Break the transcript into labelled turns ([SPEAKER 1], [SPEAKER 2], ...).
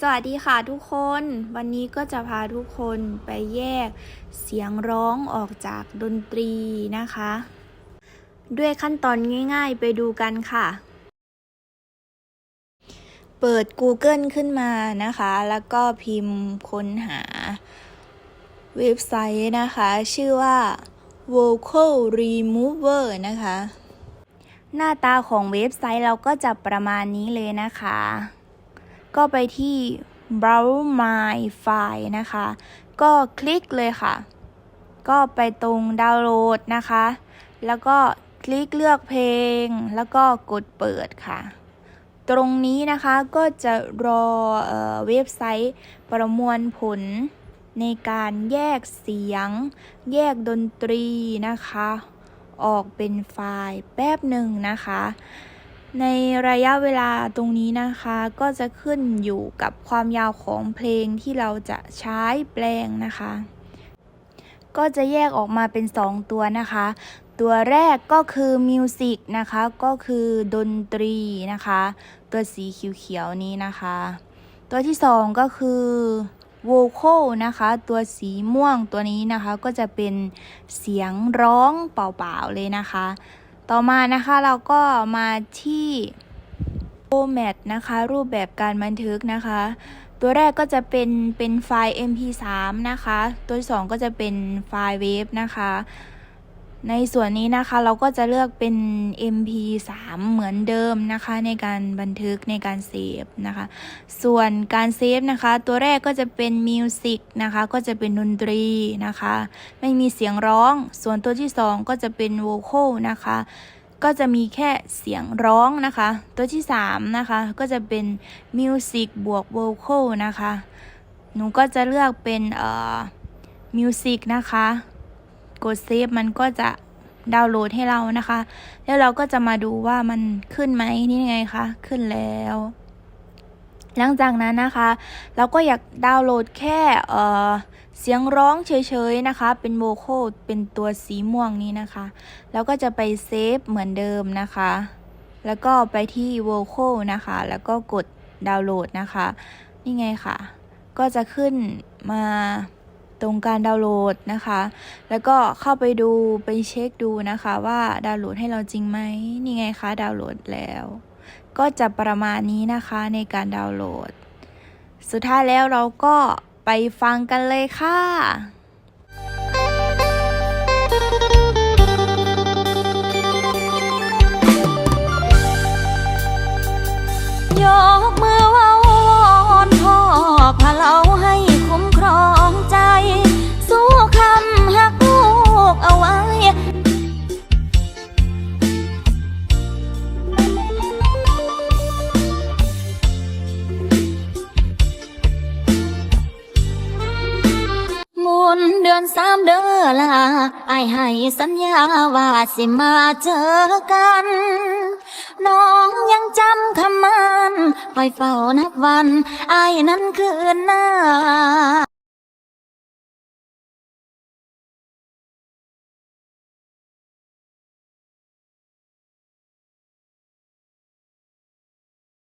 [SPEAKER 1] สวัสดีค่ะทุกคน วันนี้ก็จะพาทุกคนไปแยกเสียงร้องออกจากดนตรีนะคะ ด้วยขั้นตอนง่ายๆไปดูกันค่ะ เปิด Google ขึ้นมานะคะ แล้วก็พิมพ์ค้นหาเว็บไซต์นะคะ ชื่อว่า vocal remover นะคะ หน้าตาของเว็บไซต์เราก็จะประมาณนี้เลยนะคะ ก็ไปที่ browse my file นะคะ ก็คลิกเลยค่ะ ก็ไปตรงดาวน์โหลดนะคะ แล้วก็คลิกเลือกเพลง แล้วก็กดเปิดค่ะ ตรงนี้นะคะก็จะรอเออเว็บไซต์ประมวลผลในการแยกเสียง แยกดนตรีนะคะ ออกเป็นไฟล์แป๊บหนึ่งนะคะ ในระยะเวลาตรงนี้นะคะก็จะขึ้นอยู่กับความยาวของเพลงที่เราจะใช้แปลงนะคะ ก็จะแยกออกมาเป็น 2 ตัวนะคะ ตัวแรกก็คือมิวสิกนะคะก็คือดนตรีนะคะ ตัวสีเขียวๆนี้นะคะ ตัวที่ 2 ก็คือโวโคนะคะตัวสีม่วงตัวนี้นะคะก็จะเป็นเสียงร้องเปล่าๆเลยนะคะ ต่อมานะคะเราก็มาที่โ o แม t นะคะ รูปแบบการบันทึกนะคะ ตัวแรกก็จะเป็นเป็นไฟล์ mp3 นะคะ ตัวที่สองก็จะเป็นไฟล์ wave นะคะ ในส่วนนี้นะคะเราก็จะเลือกเป็น mp3 เหมือนเดิมนะคะ ในการบันทึกในการเซฟนะคะ ส่วนการเซฟนะคะ ตัวแรกก็จะเป็นมิวสิกนะคะ ก็จะเป็นดนตรีนะคะ ไม่มีเสียงร้อง ส่วนตัวที่สองก็จะเป็นโวคอลนะคะ ก็จะมีแค่เสียงร้องนะคะ ตัวที่สามนะคะ ก็จะเป็นมิวสิกบวกโวคอลนะคะ หนูก็จะเลือกเป็นเอ่อมิวสิกนะคะ กดเซฟมันก็จะดาวน์โหลดให้เรานะคะ แล้วเราก็จะมาดูว่ามันขึ้นไหมนี่ไงคะ ขึ้นแล้ว หลังจากนั้นนะคะ เราก็อยากดาวน์โหลดแค่เอ่อเสียงร้องเฉยๆนะคะ เป็นโวคอลเป็นตัวสีม่วงนี้นะคะ แล้วก็จะไปเซฟเหมือนเดิมนะคะ แล้วก็ไปที่โวคอลนะคะ แล้วก็กดดาวน์โหลดนะคะ นี่ไงค่ะ ก็จะขึ้นมา ตรงการดาวน์โหลดนะคะ แล้วก็เข้าไปดูไปเช็คดูนะคะว่าดาวน์โหลดให้เราจริงไหมนี่ไงคะดาวน์โหลดแล้ว ก็จะประมาณนี้นะคะในการดาวน์โหลด สุดท้ายแล้วเราก็ไปฟังกันเลยค่ะ
[SPEAKER 2] นเดือนสามเดือนละไอายให้สัญญาว่าสิมาเจอกัน น้องยังจำคำมันคอยเฝ้านับวัน ไอนั้นคือหน้า